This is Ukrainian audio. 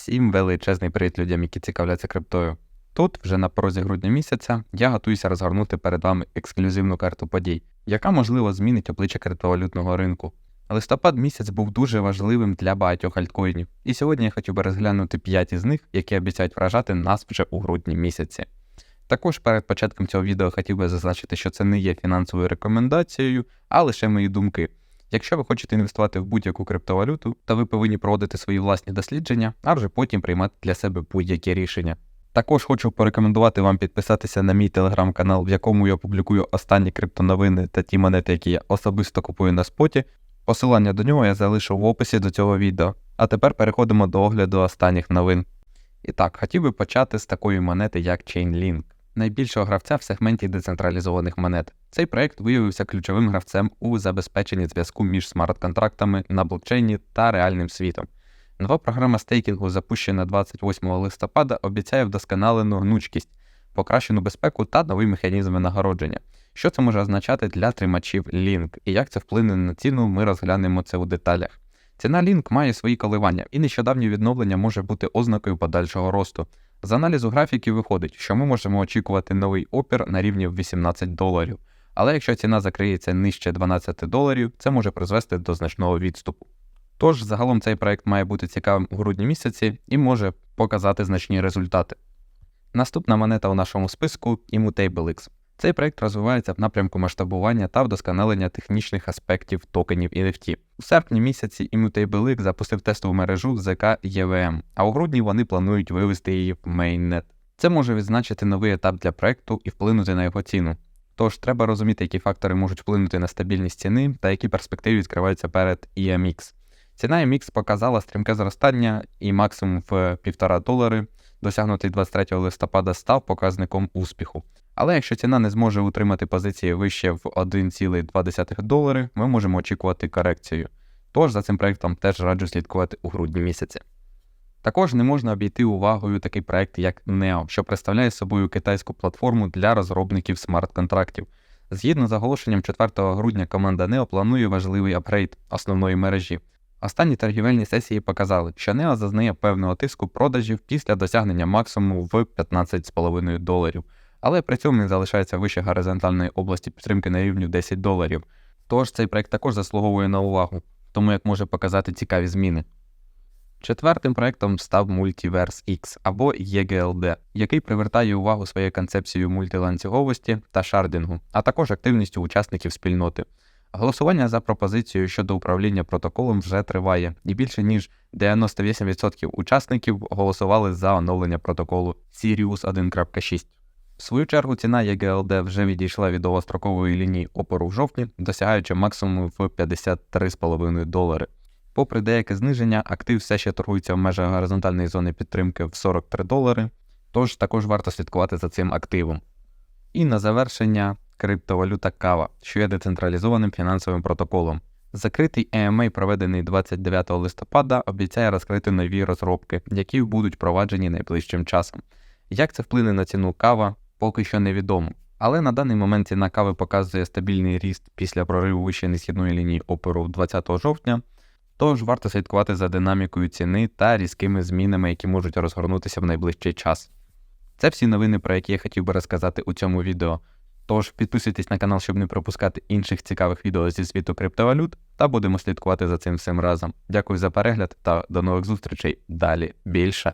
Всім величезний привіт людям, які цікавляться криптою. Тут, вже на порозі грудня місяця, я готуюся розгорнути перед вами ексклюзивну карту подій, яка можливо змінить обличчя криптовалютного ринку. Листопад місяць був дуже важливим для багатьох альткоїнів, і сьогодні я хотів би розглянути 5 із них, які обіцяють вражати нас вже у грудні місяці. Також перед початком цього відео хотів би зазначити, що це не є фінансовою рекомендацією, а лише мої думки. Якщо ви хочете інвестувати в будь-яку криптовалюту, то ви повинні проводити свої власні дослідження, а вже потім приймати для себе будь-які рішення. Також хочу порекомендувати вам підписатися на мій телеграм-канал, в якому я публікую останні криптоновини та ті монети, які я особисто купую на споті. Посилання до нього я залишу в описі до цього відео. А тепер переходимо до огляду останніх новин. І так, хотів би почати з такої монети, як Chainlink, найбільшого гравця в сегменті децентралізованих монет. Цей проект виявився ключовим гравцем у забезпеченні зв'язку між смарт-контрактами на блокчейні та реальним світом. Нова програма стейкінгу, запущена 28 листопада, обіцяє вдосконалену гнучкість, покращену безпеку та нові механізми нагородження. Що це може означати для тримачів Link і як це вплине на ціну, ми розглянемо це у деталях. Ціна Link має свої коливання, і нещодавнє відновлення може бути ознакою подальшого росту. З аналізу графіків виходить, що ми можемо очікувати новий опір на рівні 18 доларів. Але якщо ціна закриється нижче 12 доларів, це може призвести до значного відступу. Тож загалом цей проект має бути цікавим у грудні місяці і може показати значні результати. Наступна монета у нашому списку ImmutableX. Цей проект розвивається в напрямку масштабування та вдосконалення технічних аспектів токенів NFT. У серпні місяці ImmutableX запустив тестову мережу ZK EVM, а у грудні вони планують вивести її в Mainnet. Це може відзначити новий етап для проекту і вплинути на його ціну. Тож треба розуміти, які фактори можуть вплинути на стабільність ціни та які перспективи відкриваються перед EMX. Ціна EMX показала стрімке зростання і максимум в 1,5 долари, досягнутий 23 листопада, став показником успіху. Але якщо ціна не зможе утримати позиції вище в 1,2 долари, ми можемо очікувати корекцію. Тож за цим проектом теж раджу слідкувати у грудні місяці. Також не можна обійти увагою такий проект, як NEO, що представляє собою китайську платформу для розробників смарт-контрактів. Згідно з оголошенням 4 грудня, команда NEO планує важливий апгрейд основної мережі. Останні торгівельні сесії показали, що NEO зазнає певного тиску продажів після досягнення максимуму в 15,5 доларів, але при цьому він залишається вище горизонтальної області підтримки на рівні 10 доларів. Тож цей проект також заслуговує на увагу, тому як може показати цікаві зміни. Четвертим проектом став Multiverse X або EGLD, який привертає увагу своєю концепцією мультиланцюговості та шардингу, а також активністю учасників спільноти. Голосування за пропозицію щодо управління протоколом вже триває, і більше ніж 98% учасників голосували за оновлення протоколу Sirius 1.6. В свою чергу ціна EGLD вже відійшла від довгострокової лінії опору в жовтні, досягаючи максимуму в 53,5 долари. Попри деяке зниження, актив все ще торгується в межах горизонтальної зони підтримки в 43 долари, тож також варто слідкувати за цим активом. І на завершення криптовалюта Кава, що є децентралізованим фінансовим протоколом. Закритий EMA, проведений 29 листопада, обіцяє розкрити нові розробки, які будуть впроваджені найближчим часом. Як це вплине на ціну кава, поки що невідомо. Але на даний момент ціна кави показує стабільний ріст після прориву вище несхідної лінії опору 20 жовтня, тож варто слідкувати за динамікою ціни та різкими змінами, які можуть розгорнутися в найближчий час. Це всі новини, про які я хотів би розказати у цьому відео. Тож підписуйтесь на канал, щоб не пропускати інших цікавих відео зі світу криптовалют, та будемо слідкувати за цим всім разом. Дякую за перегляд та до нових зустрічей. Далі більше.